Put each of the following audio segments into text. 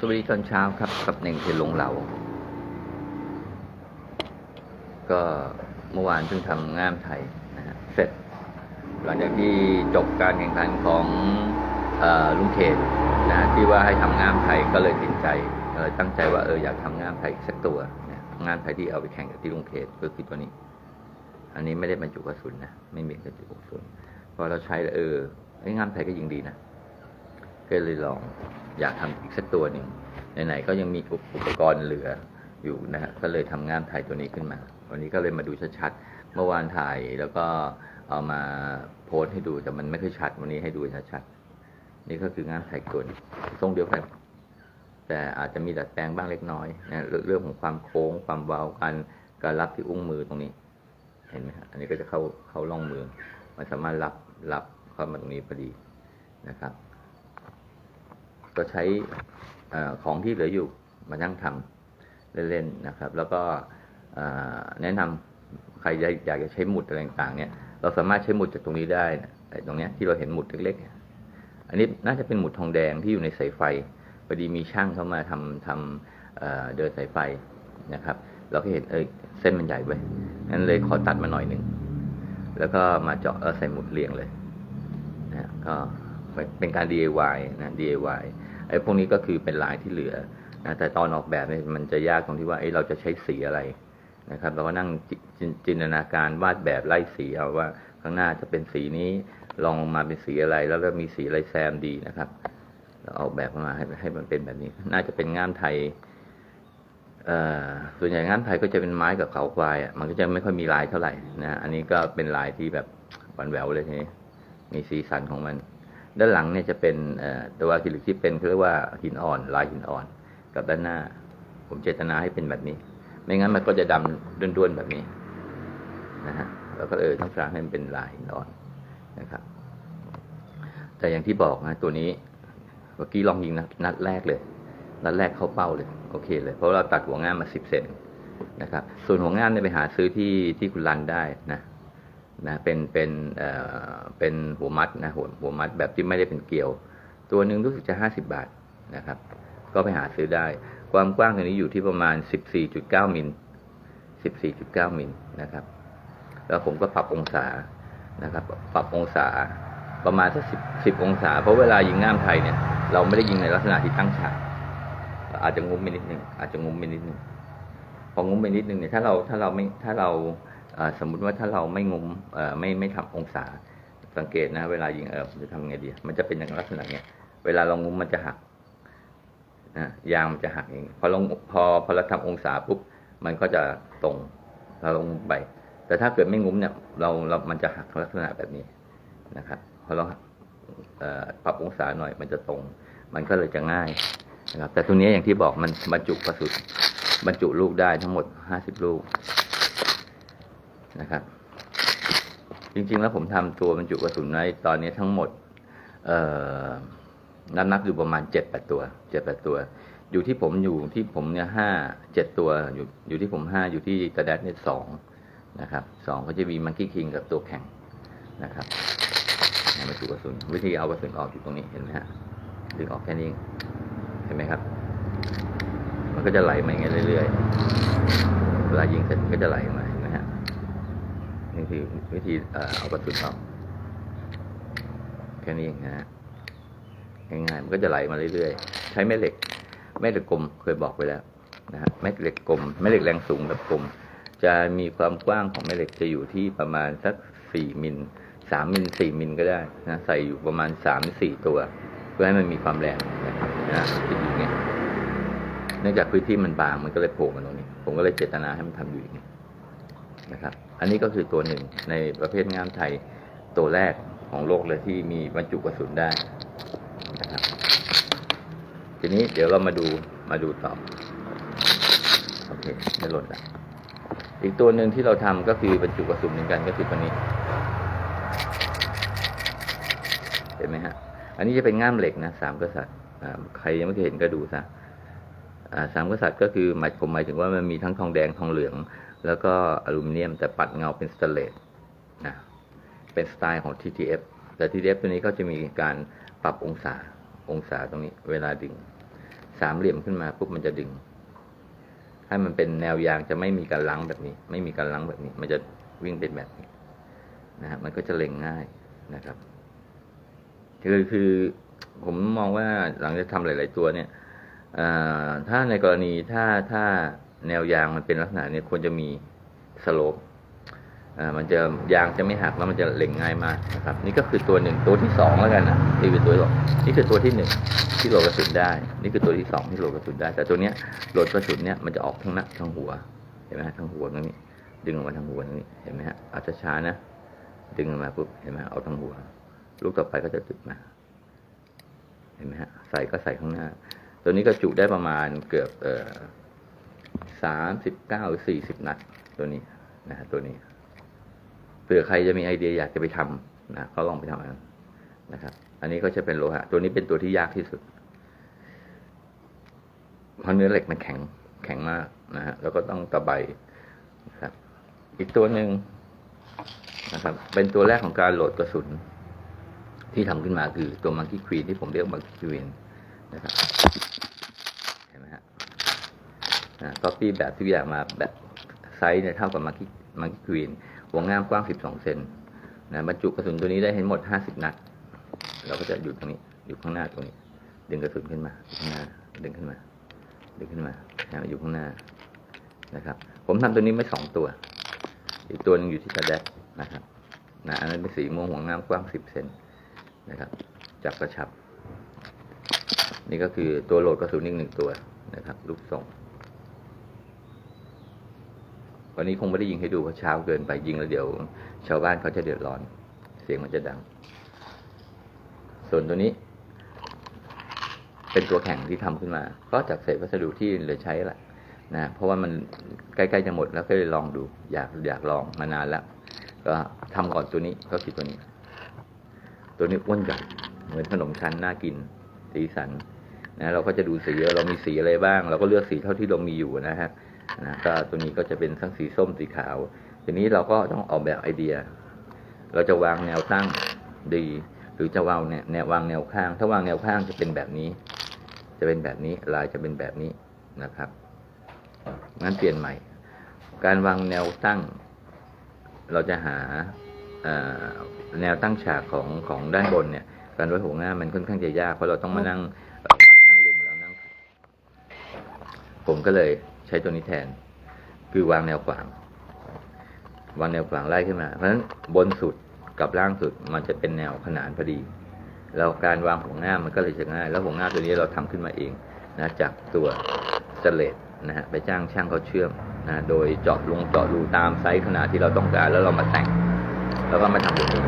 สวัสดีตอนเช้าครับกับหนึ่งเพลงเราก็เมื่อวานเพิ่งทำงามไทยนะฮะเสร็จ หลังจากที่จบการแข่งขันของอลุงเขตนะที่ว่าให้ทำงามไทยก็เลยติดใจเลยตั้งใจว่าเอออยากทำงามไทยอีกสักตัวนะงามไทยที่เอาไปแข่งกับที่ลุงเขตก็คือตัวนี้ อันนี้ไม่ได้บรรจุกระสุนนะไม่มีบรรจุกระสุนพอเราใช้เออไอ้งามไทยก็ยิงดีนะ ก็เลยลองอยากทำอีกสักตัวหนึ่งไหนๆก็ยังมีอุปกรณ์เหลืออยู่นะฮะก็เลยทำง่ามไทยตัวนี้ขึ้นมา วันนี้ก็เลยมาดูชัดๆเมื่อวานถ่ายแล้วก็เอามาโพสให้ดูแต่มันไม่ค่อยชัด วันนี้ให้ดูชัดๆนี่ก็คือง่ามไทยตัวทรงเดียวกัน แต่อาจจะมีดัดแปลงบ้างเล็กน้อยนะเรื่องของความโค้งความเบาการการรับที่อุ้งมือตรงนี้ เห็นไหมฮะอันนี้ก็จะเข้าเข้าร่องมือ มันสามารถรับรับเข้ามาตรงนี้พอดีนะครับ ก็ใช้ของที่เหลืออยู่มานั่งทำเล่นๆนะครับ แล้วก็แนะนำใครอยากจะใช้หมุดอะไรต่างๆเนี่ยเราสามารถใช้หมุดจากตรงนี้ได้นะตรงเนี้ยที่เราเห็นหมุดเล็กๆ อันนี้น่าจะเป็นหมุดทองแดงที่อยู่ในสายไฟพอดีมีช่างเข้ามาทำทำเอ่อเดินสายไฟนะครับ เราก็เห็นเอ้ยเส้นมันใหญ่ไปงั้นเลยขอตัดมาหน่อยหนึ่งแล้วก็มาเจาะใส่หมุดเรียงเลยนะฮะก็เป็นการ DIY นะ DIY ไอ้พวกนี้ก็คือเป็นลายที่เหลือนะแต่ตอนออกแบบเนี่ยมันจะยากตรงที่ว่าเอ้เราจะใช้สีอะไรนะครับเราก็นั่งจจจินตนาการวาดแบบไล่สีเอาว่าข้างหน้าจะเป็นสีนี้ลองมาเป็นสีอะไร แล้วก็มีสีอะไรแซมดีนะครับเราออกแบบมาให้ให้มันเป็นแบบนี้ น่าจะเป็นงามไทยเออส่วนใหญ่งานไทยก็จะเป็นไม้กับเขาควายอะมันก็จะไม่ค่อยมีลายเท่าไหร่นะอันนี้ก็เป็นลายที่แบบหวานแหววเลยทีนี้มีสีสันของมัน ด้านหลังเนี่ยจะเป็นตัวอะคริลิกที่เป็นเขาเรียกว่าหินอ่อนลายหินอ่อน กับด้านหน้า ผมเจตนาให้เป็นแบบนี้ ไม่งั้นมันก็จะดำด้วนๆแบบนี้นะฮะแล้วก็เออต้งการให้มันเป็นลายหินอ่อนนะครับ แต่อย่างที่บอกนะตัวนี้เมื่อกี้ลองยิงนัดนัดแรกเลย นัดแรกเข้าเป้าเลย โอเคเลย เพราะเราตัดหัวง่ามมาสิบเซนนะครับ ส่วนหัวง่ามเนี่ยไปหาซื้อที่ที่คุณรันได้นะ นะเป็นเป็นเอ่อเป็นหัวมัดนะหัวหัวมัดแบบที่ไม่ได้เป็นเกลียว ตัวหนึ่งรู้สึกจะห้าสิบาทนะครับ ก็ไปหาซื้อได้ ความกว้างตัวนี้อยู่ที่ประมาณสิบสี่จุดเก้ามิลสิบสี่จุดเก้ามิลนะครับ แล้วผมก็ปรับองศานะครับ ปรับองศาประมาณสักสิบสิบองศา เพราะเวลายิงง่ามไทยเนี่ย เราไม่ได้ยิงในลักษณะที่ตั้งฉากอาจจะงุ้มไปนิดหนึ่งอาจจะงุ้มไปนิดหนึ่งพองุ้มไปนิดหนึ่งเนี่ยถ้าเราถ้าเราไม่ถ้าเรา สมมุติว่าถ้าเราไม่งุ้มไม่ไม่ทำองศาสังเกตนะ เวลายิงเออจะทำไงดี มันจะเป็นอย่างลักษณะเนี้ยเวลาเรางุ้มมันจะหักนะยางมันจะหักเองพอเราพอพอเราทำองศาปุ๊บมันก็จะตรงเราลงไป แต่ถ้าเกิดไม่งุ้มเนี่ยเราเรามันจะหักลักษณะแบบนี้นะครับพอเราปรับองศาหน่อยมันจะตรง มันก็เลยจะง่ายนะครับแต่ตัวนี้อย่างที่บอกมันบรรจุกระสุนบรรจุลูกได้ทั้งหมดห้าสิบลูก นะครับ จริงๆแล้วผมทำตัวบรรจุกระสุนไว้ตอนนี้ทั้งหมดนับนับอยู่ประมาณเจ็ดแปดตัวเจ็ดแปดตัว อยู่ที่ผมอยู่ที่ผมเนี่ยห้าเจ็ดตัวอยู่อยู่ที่ผมห้าอยู่ที่ตะแดดเนี่ยสองนะครับสองก็จะมีมันกี้คิงกับตัวแข่งนะครับบรรจุกระสุนวิธีเอากระสุนออกอยู่ตรงนี้เห็นไหมฮะดึงออกแค่นี้เองเห็นไหมครับ มันก็จะไหลมาอย่างเงี้ยเรื่อยๆเวลายิงเสร็จมันก็จะไหลมาเห็นไหมฮะ นี่คือวิธีเอากระสุออกแค่นี้เองนะฮะง่ายๆมันก็จะไหลมาเรื่อยๆ ใช้แม่เหล็กแม่เหล็กกลมเคยบอกไปแล้วนะฮะแม่เหล็กกลมแม่เหล็กแรงสูงแบบกลม จะมีความกว้างของแม่เหล็กจะอยู่ที่ประมาณสักสี่มิลสามมิลสี่มิลก็ได้นะใส่อยู่ประมาณสามสี่ตัว เพื่อให้มันมีความแรงนะครับนะติดอยู่อย่างเงี้ยเนื่องจากพื้นที่มันบางมันก็เลยโผล่มาตรงนี้ ผมก็เลยเจตนาให้มันทำอยู่อย่างนี้ย นะครับ อันนี้ก็คือตัวหนึ่งในประเภทงามไทยตัวแรกของโลกเลยที่มีบรรจุกระสุนได้นะครับ ทีนี้เดี๋ยวเรามาดูมาดูต่อโอเคไม่หล่นละอีกตัวหนึ่งที่เราทำก็คือบรรจุกระสุนเหมือนกันก็คือตัวนี้ เห็นไหมฮะ อันนี้จะเป็นง่ามเหล็กนะสามกษัตริย์ใครยังไม่เคยเห็นก็ดูซะสามกษัตริย์ก็คือหมายผมหมายถึงว่ามันมีทั้งทองแดงทองเหลือง แล้วก็อลูมิเนียมแต่ปัดเงาเป็นสเตเลสนะเป็นสไตล์ของ TTF แต่ TTF ตัวนี้ก็จะมีการปรับองศาองศาตรงนี้ เวลาดึง สามเหลี่ยมขึ้นมาปุ๊บมันจะดึง ให้มันเป็นแนวยางจะไม่มีการลังแบบนี้ ไม่มีการลังแบบนี้ มันจะวิ่งเป็นแบบนี้นะฮะมันก็จะเล็งง่ายนะครับคือคือผมมองว่าหลังจากทำหลาย ๆ ตัวเนี่ยอ่อถ้าในกรณีถ้าถ้า แนวยางมันเป็นลักษณะนี่ยควรจะมีสโลปอ่ามันจะยางจะไม่หักแล้วมันจะเล็งง่ายมากนะครับ นี่ก็คือตัวหนึ่งตัวที่สองแล้วกันนะนี่คือตัวที่สองนี่คือตัวที่หนึ่งที่โหลดกระสุนได้ นี่คือตัวที่สองที่โหลดกระสุนได้ แต่ตัวเนี้ยโหลดกระสุนเนี่ยมันจะออกทางหน้าทางหัวเห็นไหมฮะทางหัวตรงนี้ ดึงออกมาทางหัวตรงนี้เห็นไหมฮะเอาช้าๆนะดึงออกมาปุ๊บเห็นไหมฮะเอาทางหัว ลูกต่อไปก็จะดึงมาเห็นไหมฮะใส่ก็ใส่ข้างหน้า ตัวนี้ก็จุได้ประมาณเกือบเอ่อ สามสิบเก้าสี่สิบนัดตัวนี้นะฮะตัวนี้เผื่อใครจะมีไอเดียอยากจะไปทำนะก็ลองไปทำกันนะครับ อันนี้ก็จะเป็นโลหะ ตัวนี้เป็นตัวที่ยากที่สุด เพราะเนื้อเหล็กมันแข็งแข็งมากนะฮะแล้วก็ต้องตะไบนะครับ อีกตัวหนึ่งนะครับ เป็นตัวแรกของการโหลดกระสุน ที่ทำขึ้นมาคือตัวมังคีควีนที่ผมเรียกมังคีควีนนะครับ เห็นไหมฮะ ก็ปี้แบบทุกอย่างมาแบบไซส์เนี่ยเท่ากับมังคีมังคีควีนวงง่ามกว้าง 12 เซนนะบรรจุกระสุนตัวนี้ได้ทั้งหมด 50 นัด เราก็จะอยู่ตรงนี้ อยู่ข้างหน้าตรงนี้ ดึงกระสุนขึ้นมาข้างหน้า ดึงขึ้นมา ดึงขึ้นมา อยู่ข้างหน้า นะครับ ผมทำตัวนี้ไม่สองตัว อีกตัวหนึงอยู่ที่กระแดกนะครับ นะ อันนั้นเป็นสีม่วงหัวงามกว้าง 10 เซนนะครับ จับกระชับ นี่ก็คือตัวโหลดกระสุนอีกหนึ่งตัวนะครับ ลูกส่ง วันนี้คงไม่ได้ยิงให้ดูเพราะเช้าเกินไปยิงแล้วเดี๋ยวชาวบ้านเขาจะเดือดร้อน เสียงมันจะดัง ส่วนตัวนี้ เป็นตัวแข่งที่ทำขึ้นมา ก็จากเศษวัสดุที่เหลือใช้แหละนะเพราะว่ามันใกล้ๆจะหมดแล้วก็เลยลองดู อยากอยากลองมานานแล้ว ก็ทำก่อนตัวนี้ก็คือตัวนี้ ตัวนี้อ้วนใหญ่เหมือนขนมชั้นน่ากินสีสันนะเราก็จะดูสีเรามีสีอะไรบ้าง เราก็เลือกสีเท่าที่เรามีอยู่นะฮะ นะก็ตัวนี้ก็จะเป็นทั้งสีส้มสีขาว ทีนี้เราก็ต้องออกแบบไอเดีย เราจะวางแนวตั้งดี หรือจะวางแนวแนววางแนวข้าง ถ้าวางแนวข้างจะเป็นแบบนี้ จะเป็นแบบนี้ลายจะเป็นแบบนี้นะครับงั้นเปลี่ยนใหม่ การวางแนวตั้ง เราจะหาแนวตั้งฉากของของด้านบนเนี่ย การไว้หัวหน้ามันค่อนข้างจะยากเพราะเราต้องมานั่งวัดนั่งเล็งแล้วนั่ง ผมก็เลย ใช้ตัวนี้แทน คือวางแนวขวาง วางแนวขวางไล่ขึ้นมา เพราะฉะนั้นบนสุดกับล่างสุดมันจะเป็นแนวขนานพอดี แล้วการวางหัวหน้ามมันก็เลยจะง่าย แล้วหัวหน้าตัวนี้เราทำขึ้นมาเองนะจากตัวสเลตนะฮะไปจ้างช่างเขาเชื่อมนะโดยเจาะลงเจาะรูตามไซส์ขนาดที่เราต้องการแล้วเรามาแต่ง แล้วก็มาทำตัวนี้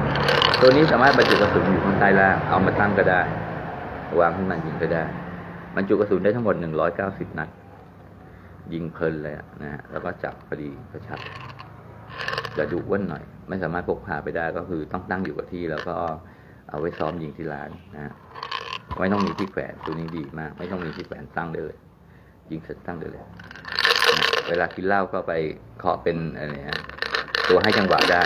ตัวนี้สามารถบรรจุกระสุนอยู่ข้างใต้ล่างเอามาตั้งก็ได้ วางขึ้นมายิงก็ได้บรรจุกระสุนได้ทั้งหมด190นัด ยิงเพลินเลยนะฮะแล้วก็จับพอดีกระชับจะดุอ้นหน่อย ไม่สามารถพกพาไปได้ก็คือต้องตั้งอยู่กับที่ แล้วก็เอาไว้ซ้อมยิงที่ร้านนะฮะไม่ต้องมีที่แขวนตัวนี้ดีมาก ไม่ต้องมีที่แขวนตั้งได้เลย ยิงเสร็จตั้งได้เลยนะเวลากินเหล้าก็ไปเคาะเป็นอะไรนะตัวให้จังหวะได้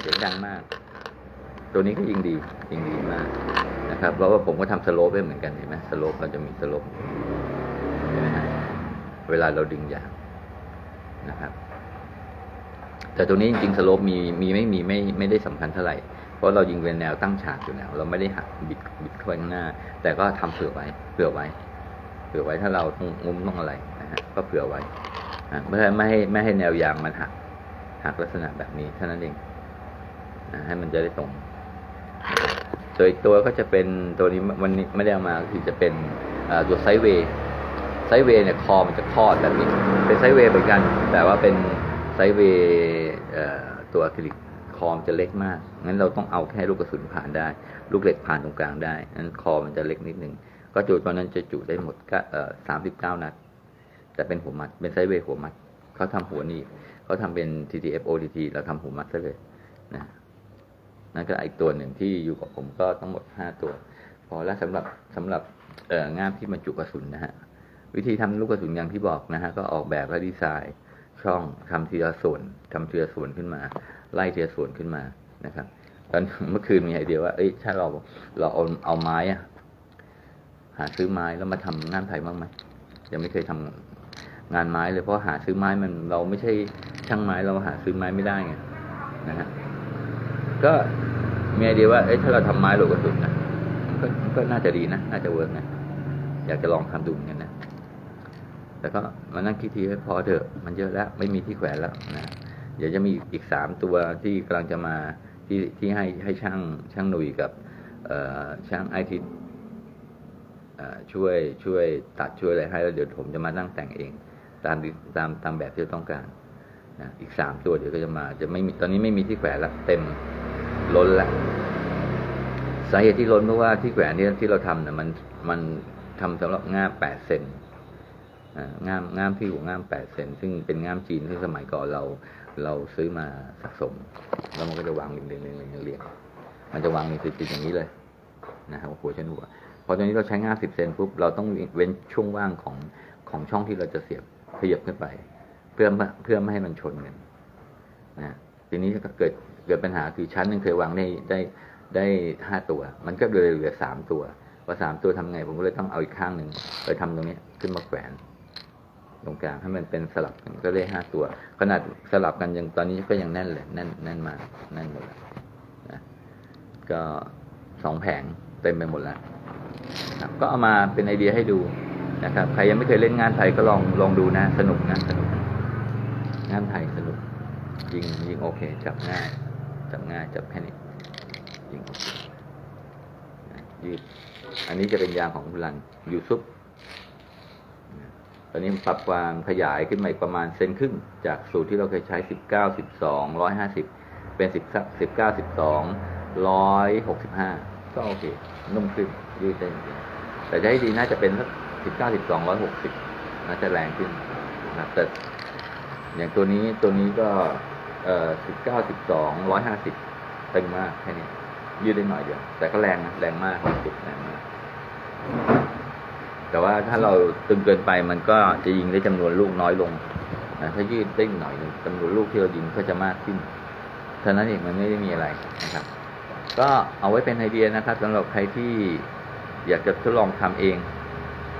เสียงดังมาก ตัวนี้ก็ยิงดียิงดีมากนะครับเพราะว่าผมก็ทำสโลปไว้เหมือนกันเห็นไหมสโลปเราจะมีสโลป เวลาเราดึงยางนะครับ แต่ตัวนี้จริงๆสโลปมีมีไม่มีไม่ไม่ได้สำคัญเท่าไหร่ เพราะเรายิงเป็นแนวตั้งฉากอยู่แล้ว เราไม่ได้หักบิดบิดข้างหน้า แต่ก็ทำเผื่อไว้เผื่อไว้ เผื่อไว้ถ้าเราต้องงุ้มต้องอะไรนะฮะก็เผื่อไว้ไม่ให้ไม่ให้ไม่ให้แนวยางมันหักหักลักษณะแบบนี้เท่านั้นเองนะให้มันจะได้ตรงตัวอีกตัวก็จะเป็นตัวนี้วันนี้ไม่ได้เอามาคือจะเป็นตัวไซด์เวย์ ไซเวย์เนี่ยคอมันจะคลอดแบบนี้ เป็นไซเวย์เหมือนกัน แต่ว่าเป็นไซเวย์ตัวอะคริลิกคอมนจะเล็กมาก งั้นเราต้องเอาแค่ลูกกระสุนผ่านได้ ลูกเหล็กผ่านตรงกลางได้งั้นคอมันจะเล็กนิดนึง ก็จุตอนนั้นจะจุได้หมดก็สามสิบเก้านัด แต่เป็นหัวมัด เป็นไซเวย์หัวมัด เขาทำหัวนี่ เขาทำเป็น TTF ODT เราทำหัวมัดซะเลยนะ นั่นก็อีกตัวหนึ่งที่อยู่กับผมก็ทั้งหมดห้าตัว พอแล้วสำหรับสำหรับเอองามที่บรรจุกระสุนนะฮะ วิธีทำลูกกระสุนอย่างที่บอกนะฮะก็ออกแบบและดีไซน์ช่องทำทีละส่วนทำทีละส่วนขึ้นมา ไล่ทีละส่วนขึ้นมานะครับตอนเมื่อคืนมีไอเดียว่าเอ้ยถ้าเราเราเอาเอาไม้อะหาซื้อไม้แล้วมาทำงานไผ่บ้างไหมยังไม่เคยทำงานไม้เลยเพราะหาซื้อไม้มันเราไม่ใช่ช่างไม้เราหาซื้อไม้ไม่ได้ไงนะฮะก็มีไอเดียว่าเอ้ยถ้าเราทำไม้โลกกระสุนนะก็ก็น่าจะดีนะน่าจะเวิร์กนะอยากจะลองทำดูเหมือนกันนะ แต่ก็มานั่งคิดทีให้พอเถอะ มันเยอะแล้ว ไม่มีที่แขวนแล้วนะเดี๋ยวจะมีอีกสามตัวที่กำลังจะมาที่ที่ให้ให้ช่างช่างหนุ่ยกับช่างไอทิตเอ่อช่วยช่วยตัดช่วยอะไรให้แล้วเดี๋ยวผมจะมานั่งแต่งเอง ตามตามตามแบบที่เราต้องการนะอีกสามตัวเดี๋ยวก็จะมา จะไม่มีตอนนี้ไม่มีที่แขวนละเต็มล้นละสาเหตุที่ล้นเพราะว่าที่แขวนที่ที่เราทำเนี่ยมันมันทำสำหรับง่าแปดเซน ง่ามง่ามที่หัวง่ามแปดเซนซึ่งเป็นง่ามจีนที่สมัยก่อนเราเราซื้อมาสะสม แล้วมันก็จะวางเรียงเรียงเรียงเรียงเรียงมันจะวางในติดๆอย่างนี้เลยนะครับหัวชนหัวพอตอนนี้เราใช้ง่ามสิบเซนปุ๊บเราต้องเว้นช่วงว่างของของช่องที่เราจะเสียบขยับขึ้นไป เพื่อเพื่อไม่ให้มันชนกันนะทีนี้ก็เกิดเกิดปัญหาคือชั้นนึงเคยวางได้ได้ได้ห้าตัว มันก็เลยเหลือสามตัวพอสามตัวทำไง ผมก็เลยต้องเอาอีกข้างหนึ่งไปทำตรงนี้ขึ้นมาแขวน ตรงกลางให้มันเป็นสลับกันก็ได้ห้าตัว ขนาดสลับกันยังตอนนี้ก็ยังแน่นเลยแน่นแน่นมากแน่นหมดแล้วนะก็สองแผงเต็มไปหมดแล้วครับก็เอามาเป็นไอเดียให้ดูนะครับ ใครยังไม่เคยเล่นงานไทยก็ลองลองดูนะ สนุกนะสนุกงานไทยสนุก ยิงยิงโอเค จับง่าย จับง่ายจับแค่นี้ยิงโอเคยืดอันนี้จะเป็นยางของคุณรันยูซุป ตอนนี้ปรับความขยายขึ้นมาอีกประมาณเซนครึ่ง จากสูตรที่เราเคยใช้สิบเก้าสิบสองร้อยห้าสิบเป็นสิบสิบเก้าสิบสองร้อยหกสิบห้าก็โอเค นุ่มขึ้นยืดได้จริงแต่จะให้ดีน่าจะเป็นสักสิบเก้าสิบสองร้อยหกสิบน่าจะแรงขึ้นนะแต่อย่างตัวนี้ตัวนี้ก็เอ่อสิบเก้าสิบสองร้อยห้าสิบตึงมากแค่นี้ยืดได้หน่อยเดียว แต่ก็แรงนะแรงมากจุดแรงมาก แต่ว่าถ้าเราตึงเกินไปมันก็จะยิงได้จำนวนลูกน้อยลงนะถ้ายืดได้หน่อยจำนวนลูกที่เรายิงก็จะมากขึ้นเท่านั้นเองมันไม่ได้มีอะไรนะครับ ก็เอาไว้เป็นไอเดียนะครับสำหรับใครที่อยากจะทดลองทำเอง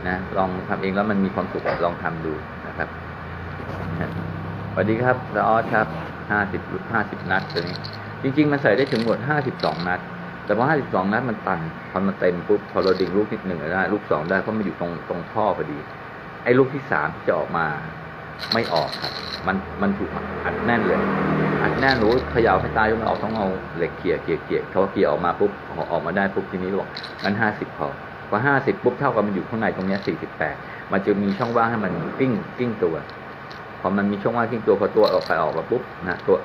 นะลองทำเองแล้วมันมีความสุขลองทำดูนะครับสวัสดีครับลาออสครับห้าสิบห้าสิบนัดตัวนี้ จริง ๆ มันใส่ได้ถึงหมดห้าสิบสองนัด แต่พอห้าสิบสองนัดมันตันพอมันเต็มปุ๊บพอเราดึงลูกที่หนึ่งได้ลูกสองได้เพราะมันอยู่ตรงตรงท่อพอดี ไอ้ลูกที่สามที่จะออกมาไม่ออกครับ มันมันถูกอัดแน่นเลย อัดแน่นรู้ขย่าให้ตายจนมันออกต้องเอาเหล็กเขี่ยเขี่ยเขี่ยเขาเขี่ยออกมาปุ๊บออกมาได้ปุ๊บทีนี้บอกงั้นห้าสิบพอพอห้าสิบปุ๊บเท่ากับมันอยู่ข้างในตรงนี้สี่สิบแปดมันจะมีช่องว่างให้มันกิ้งกิ้งตัว พอมันมีช่องว่างทิ้งตัวพอตัวออกไปออกมาปุ๊บนะตัว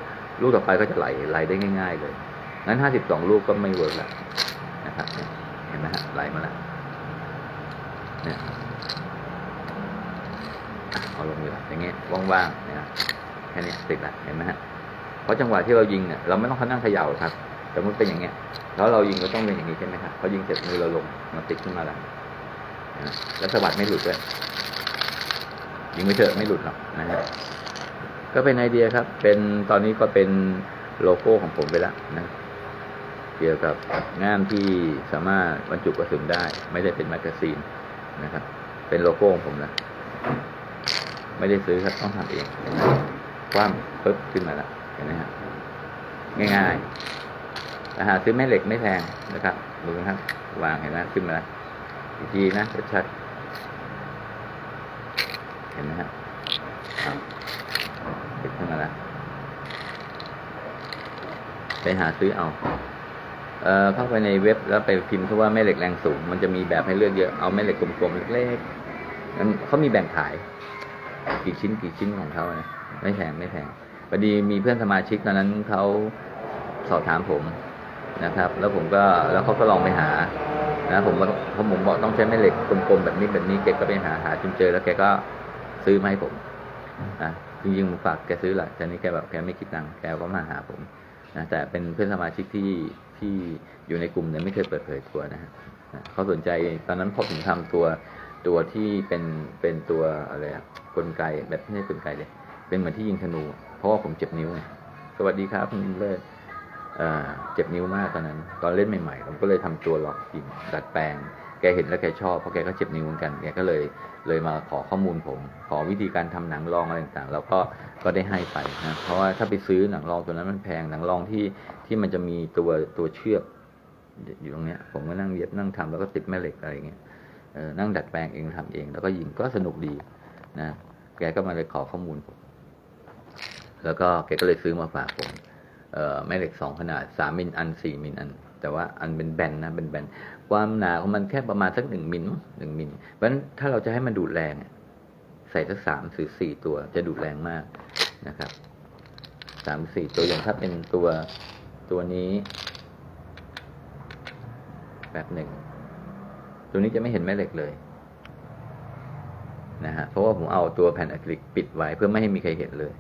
ลูกต่อไปก็จะไหลไหลได้ง่าย ๆ เลย งั้นห้าสิบสองลูกก็ไม่เวิร์กแล้วนะครับเห็นไหมฮะไหลมาแล้วเนี่ยเอาลงเลยอย่างเงี้ยว่างๆนี่ยแค่นี้ติดละเห็นไหมฮะเพราะจังหวะที่เรายิงเนี่ยเราไม่ต้องเขานั่งเขย่าครับสมมติเป็นอย่างเงี้ยแล้วเรายิงก็ต้องเป็นอย่างนี้ใช่ไหมครับพอยิงเสร็จมือเราลงมันติดขึ้นมาแล้วนไหมแล้วสะบัดไม่หลุดด้วยยิงไม่เถอะไม่หลุดหรอกนะฮะก็เป็นไอเดียครับ เป็นตอนนี้ก็เป็นโลโก้ของผมไปแล้วนะ เกี่ยวกับง่ามที่สามารถบรรจุกระสุนได้ ไม่ได้เป็นแมกกาซีนนะครับ เป็นโลโก้ของผมนะ ไม่ได้ซื้อครับต้องทำเองเห็นไหมคว่ำปึ๊บขึ้นมาแล้วเห็นไหมฮะง่ายๆนะฮะซื้อแม่เหล็กไม่แพงนะครับดูนะครับ วางเห็นไหมขึ้นมาแล้วอีกทีนะชัดๆเห็นไหมฮะอ้าวติดขึ้นมาแล้วไปหาซื้อเอา เอ่อเข้าไปในเว็บแล้วไปพิมพ์คำว่าแม่เหล็กแรงสูง มันจะมีแบบให้เลือกเยอะเอาแม่เหล็กกลมๆเล็กๆนั้นเขามีแบ่งขาย กี่ชิ้นกี่ชิ้นของเขานะไม่แพงไม่แพงพอดีมีเพื่อนสมาชิกตอนนั้นเขาสอบถามผมนะครับ แล้วผมก็แล้วเขาก็ลองไปหานะผมว่าพอผมบอกต้องใช้แม่เหล็กกลมๆแบบนี้แบบนี้แกก็ไปหาหาจนเจอ แล้วแกก็ซื้อมาให้ผมนะจริงๆผมฝากแกซื้อแหละแต่นี้แกแบบแกไม่คิดตังค์แกก็มาหาผมนะแต่เป็นเพื่อนสมาชิกที่ ที่อยู่ในกลุ่มเนี่ยไม่เคยเปิดเผยตัวนะฮะเขาสนใจตอนนั้นพอผมทำตัวตัวที่เป็นเป็นตัวอะไรอะกลไกแบบไม่ใช่กลไกเลย เป็นเหมือนที่ยิงธนู เพราะว่าผมเจ็บนิ้วไงสวัสดีครับคุณอินเลิศเอ่เจ็บนิ้วมากตอนนั้น ตอนเล่นใหม่ๆผมก็เลยทำตัวล็อกยิงดัดแปลง กกเห็นแล้วแกชอบเพราะแกก็เจ็บนิ้วเหมือนกันแกก็เลยเลยมาขอข้อมูลผม ขอวิธีการทำหนังรองอะไรต่างๆแล้วก็ก็ได้ให้ไปนะเพราะว่าถ้าไปซื้อหนังรองตัวนั้นมันแพงหนังรองที่ที่มันจะมีตัวตัวเชือกอยู่ตรงเนี้ยผมก็นั่งเย็บนั่งทำแล้วก็ติดแม่เหล็กอะไรเงี้ยเออนั่งดัดแปลงเองทำเอง แล้วก็ยิงก็สนุกดีนะแกก็มาเลยขอข้อมูลผมแล้วก็แกก็เลยซื้อมาฝากผมเออแม่เหล็กสองขนาดสามมิลอันสี่มิลอัน แต่ว่าอันเป็นแบนนะเป็นแบน ความหนาของมันแค่ประมาณสักหนึ่งมิลหนึ่งมิลเพราะฉะนั้นถ้าเราจะให้มันดูดแรงใส่สักสามหรือสี่ตัวจะดูดแรงมากนะครับสามสี่ตัวอย่างถ้าเป็นตัวตัวนี้ แบบหนึ่ง ตัวนี้จะไม่เห็นแม่เหล็กเลยนะฮะเพราะว่าผมเอาตัวแผ่นอะคริลิกปิดไว้เพื่อไม่ให้มีใครเห็นเลย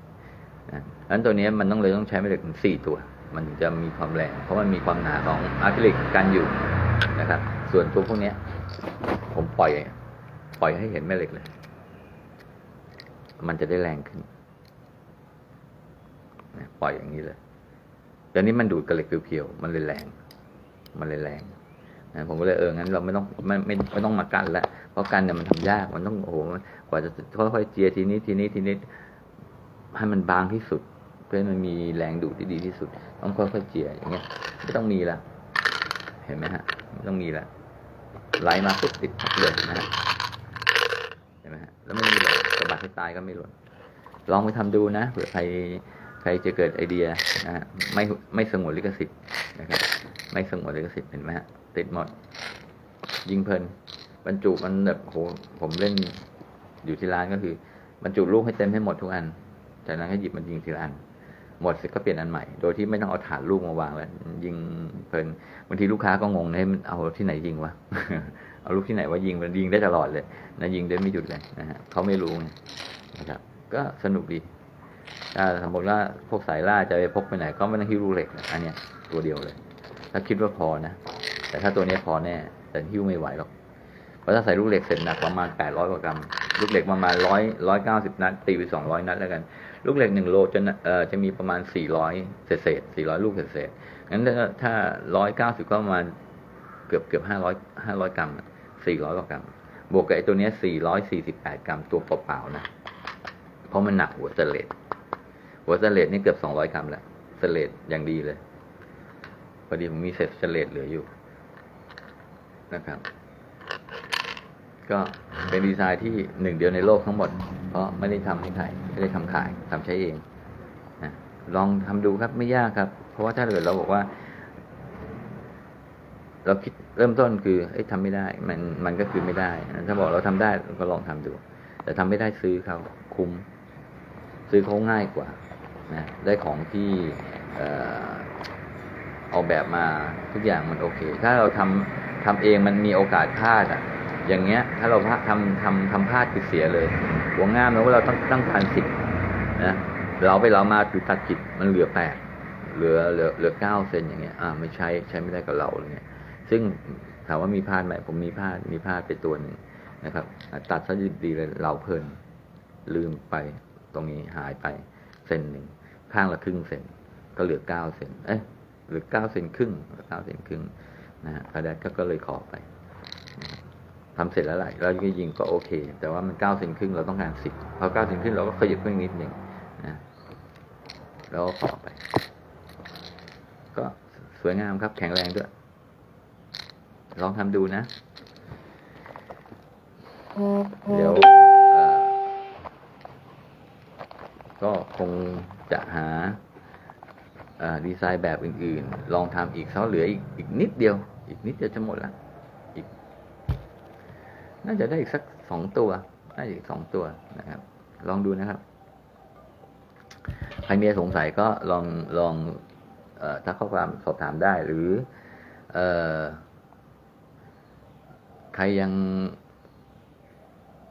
นะดังนั้นตัวนี้มันต้องเลยต้องใช้แม่เหล็กถึงสี่ตัว มันถึงจะมีความแรง เพราะมันมีความหนาของอะคริลิกกันอยู่ นะครับ ส่วนตัวพวกนี้ผมปล่อย ปล่อยให้เห็นแม่เหล็กเลย มันจะได้แรงขึ้นปล่อยอย่างนี้เลยแต่นี้มันดูดกับเหล็กเพียวๆมันเลยแรง มันเลยแรงนะผมก็เลยเอองั้นเราไม่ต้องไม่ไม่ไม่ต้องมากันล้วเพราะกันเนี่ยมันทำยากมันต้องโอ้โหกว่าจะค่อยๆเจียทีนี้ทีนี้ทีนี้ให้มันบางที่สุด เพื่อมันมีแรงดูดที่ดีที่สุด ต้องค่อยๆเจียอย่างเงี้ยไม่ต้องมีละเห็นไหมฮะ ต้องมีและไหลมาปุ๊บติดพักเลยนะฮะเห็นไหมฮะแล้วไม่มีเลยสะบัดให้ตายก็ไม่หล่นลองไปทำดูนะเผื่อใครใครจะเกิดไอเดียนะฮะไม่ไม่สงวนลิขสิทธิ์นะครับ ไม่สงวนลิขสิทธิ์เห็นไหมฮะติดหมด ยิงเพลินบรรจุมันแบบโหผมเล่นอยู่ที่ร้านก็คือ บรรจุลูกให้เต็มให้หมดทุกอัน จากนั้นก็หยิบมันยิงทีละอัน หมดเสร็จก็เปลี่ยนอันใหม่ โดยที่ไม่ต้องเอาฐานลูกมาวางแล้ว ยิงเพลินบางทีลูกค้าก็งงนะมันเอาที่ไหนยิงวะเอาลูกที่ไหนว่ายิงมันยิงได้ตลอดเลยนะยิงได้ไม่หยุดเลยนะฮะเขาไม่รู้ไงนะครับ ก็สนุกดีถ้าสมมติว่าพวกสายล่าจะไปพกไปไหน ก็ไม่ต้องหิ้วลูกเหล็กอันเนี้ยตัวเดียวเลย ถ้าคิดว่าพอนะแต่ถ้าตัวนี้พอแน่ แต่หิ้วไม่ไหวหรอกเพราะถ้าใส่ลูกเหล็กเสร็จหนักประมาณแปดร้อยกว่ากรัมลูกเหล็กประมาณร้อยร้อยเก้าสิบนัดตีไปสองร้อยนัดแล้วกัน ลูกเหล็กหนึ่งโลจะเอ่อจะมีประมาณสี่ร้อยเศษสี่ร้อยลูกเศษงั้นถ้าร้อยเก้าสิบก็ประมาณเกือบเกือบห้าร้อยห้าร้อยกรัมสี่ร้อยกว่ากรัม บวกกับไอ้ตัวนี้สี่ร้อยสี่สิบแปดกรัมตัวเปล่าๆนะ เพราะมันหนักหัวสเลดหัวสเลดนี่เกือบสองร้อยกรัมแล้วสเลดอย่างดีเลยพอดีผมมีเศษสเลดเหลืออยู่นะครับ ก็เป็นดีไซน์ที่หนึ่งเดียวในโลกทั้งหมด เพราะไม่ได้ทำให้ใครไม่ได้ทำขายทำใช้เองนะลองทำดูครับไม่ยากครับ เพราะว่าถ้าเกิดเราบอกว่า เราคิดเริ่มต้นคือเอ้ยทำไม่ได้ มันมันก็คือไม่ได้ ถ้าบอกเราทำได้ก็ลองทำดู แต่ทำไม่ได้ซื้อเขาคุ้ม ซื้อเขาง่ายกว่านะได้ของที่เอ่อออกแบบมาทุกอย่างมันโอเค ถ้าเราทำทำเองมันมีโอกาสพลาดอะ อย่างเงี้ย ถ้าเราพลาดทำทำทำพลาดคือเสียเลยหัวง่ามนะว่าเราต้องต้องการสิบนะเราไปเรามาคือตัดจิตมันเหลือแปดเหลือเหลือเหลือเก้าเซนอย่างเงี้ยอ่าไม่ใช้ใช้ไม่ได้กับเราอะไรเงี้ยซึ่งถามว่ามีพลาดไหมผมมีพลาดมีพลาดไปตัวหนึ่งนะครับ ตัดซะดีเลยเราเพลินลืมไปตรงนี้หายไปเซนหนึ่งข้างละครึ่งเซนก็เหลือเก้าเซนเอ้ยเหลือเก้าเซนครึ่งเก้าเซนครึ่งนะฮะพระแดดก็ก็เลยขอไป ทำเสร็จแล้วแหละเราก็ยิงก็โอเค แต่ว่ามันเก้าเซนครึ่งเราต้องการสิบพอเก้าเซนครึ่งเราก็ขยับขึ้นนิดหนึ่งนะแล้วก็ขอไป ก็สวยงามครับ แข็งแรงด้วย ลองทำดูนะ เดี๋ยวก็คงจะหาดีไซน์แบบอื่นๆ ลองทำอีกเขาเหลืออีกอีกนิดเดียว อีกนิดเดียวจะหมดละอีก น่าจะได้อีกสักสองตัว น่าจะอีกสองตัวนะครับ ลองดูนะครับ ใครมีสงสัยก็ลองลองอถ้าข้อความสอบถามได้หรือเอใครยัง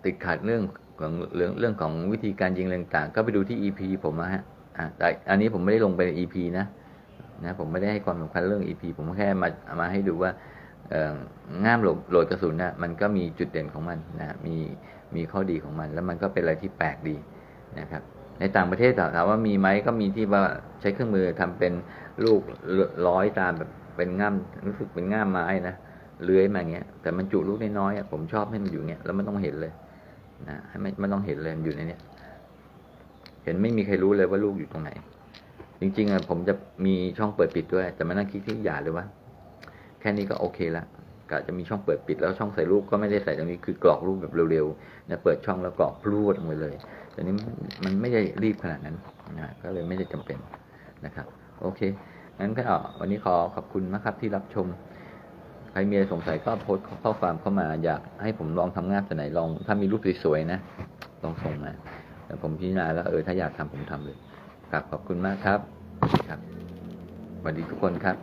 ติดขัดเรื่องของเรื่องเรื่องของวิธีการยิงต่างๆ ก็ไปดูที่ EP ผมนะฮะอะแต่อันนี้ผมไม่ได้ลงไป EP นะนะ ผมไม่ได้ให้ความสำคัญเรื่อง EP ผมแค่มามาให้ดูว่า ง่ามโหลดโลดกระสุนนะมันก็มีจุดเด่นของมันนะมีมีข้อดีของมัน แล้วมันก็เป็นอะไรที่แปลกดีนะครับ ในต่างประเทศถามว่ามีไหมก็มีที่ว่าใช้เครื่องมือทำเป็นลูกร้อยตามแบบเป็นง่ามรู้สึกเป็นง่ามไม้นะเลื้อยมาอย่างเงี้ย แต่มันจุลูกน้อยๆอะผมชอบให้มันอยู่เงี้ยแล้วไมันต้องเห็นเลยนะให้มันมันต้องเห็นเลยมันอยู่ในเนี้ยเห็นไม่มีใครรู้เลยว่าลูกอยู่ตรงไหน จริงๆอะผมจะมีช่องเปิดปิดด้วย แต่มานั่งคิดที่อย่าเลยว่า ค่นี้ก็โอเคละกะจะมีช่องเปิดปิดแล้วช่องใส่ลูกก็ไม่ได้ใส่ตรงนี้คือกรอกลูกแบบเร็วๆนะเปิดช่องแล้วกรอกพรูดลงไปเลยแต่นี้มันไม่ได้รีบขนาดนั้นนะก็เลยไม่ได้จำเป็นนะครับ โอเคงั้นก็วันนี้ขอขอบคุณนะครับที่รับชมใครมีอะไรสงสัยก็โพสข้อความเข้ามาอยากให้ผมลองทำงานตัวไหนลอง ถ้ามีรูปสวยๆนะลองส่งมาแต่ผมพิจารณาแล้วเออถ้าอยากทำผมทำเลยครับขอบคุณมากครับครับสวัสดีทุกคนครับ